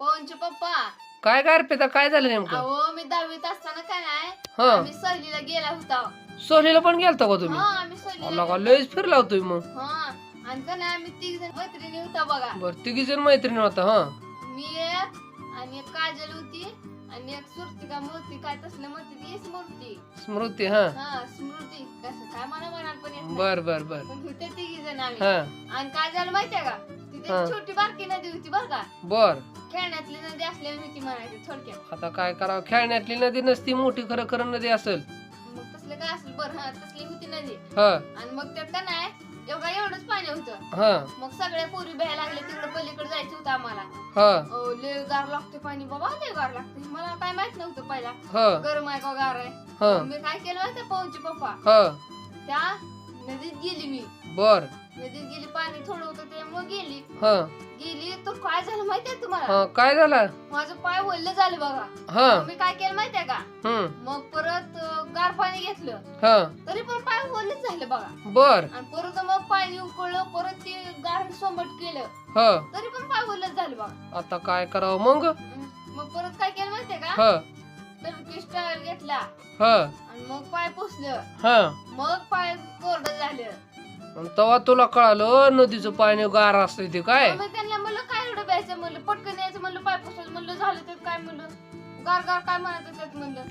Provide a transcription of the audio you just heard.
पवनचे पप्पा. काय काय अर्पिता काय झालं नेमकं? अहो मी दहावीत असताना काय नाही हा. आम्ही सहलीला गेला होता. सोहलीला पण गेलता का तुम्ही? हा आम्ही सहलीला लयच फिरला होता तुम्ही मग. हा आणि का नाही आम्ही तिघ जण मैत्रिणी होता बघा. बर तिघी जण मैत्रिणी होता हा. मी एक आणि एक काजल होती आणि एक सुरतिका मूर्ती. काय तसलं म्हणते ती? स्मृती. स्मृती हा. हा स्मृती. कसं काय मला म्हणाल पण येत नाही. बर बर बर. पण होते तिघी जण आम्ही. हा. आणि काय झालं माहितीये का? तिथे हा. छोटी बारकी नदी होती बरं का? बर. खेळण्यातली नदी असल्याने होती म्हणायची थोडक्यात. आता काय करावं? खेळण्यातली नदी नसती मोठी खरं खरं नदी असेल. मग तसलं काय असेल बरं हा तसली होती नदी. हा. आणि मग त्यात का नाही एवढा एवढंच पाणी होतं. हा. मग सगळ्या पोरी भ्यायला लागले तिकडे पलीकडे जायचं होतं आम्हाला. हा. अहो, लय गार लागते पाणी बाबा लय गार लागते मला काय माहीत नव्हतं पहिला. हा. गरम आहे का गार आहे? हा. मी काय केलं माहिती पवनचे पप्पा? हा. त्या नदीत गेली मी. बर. नदीत गेली पाणी थोडं होतं त्यामुळे गेली. हा. काय झालं माहितीये तुम्हाला? हा काय झालं? माझं पाय वल्ल झालं बघा. हा. मी काय केलं माहितीये का? हम्म. मग परत अं, गार पाणी घेतलं. हा. तरी पण पाय वल्लच झालं बघा. बर. आणि परत मग पाणी उकळलं परत ते गार सोमट केलं. हा. तरी पण पाय वल्लच झालं बघा. आता काय करावं मग. मग परत काय केलं माहितीये का? हा. टर्की स्टाईल घेतला. हा. आणि मग पाय पुसलं. हा. मग पाय कोरडं झालं. तेव्हा तुला कळालं नदीचं पाणी गार असतं ते काय? मग त्यांना म्हणलं म्हणलं पटकन यायचं म्हणलं पाय पुसायचं म्हणलं झालं तर काय म्हणलं? गार गार काय म्हणायचं त्यात म्हणलं?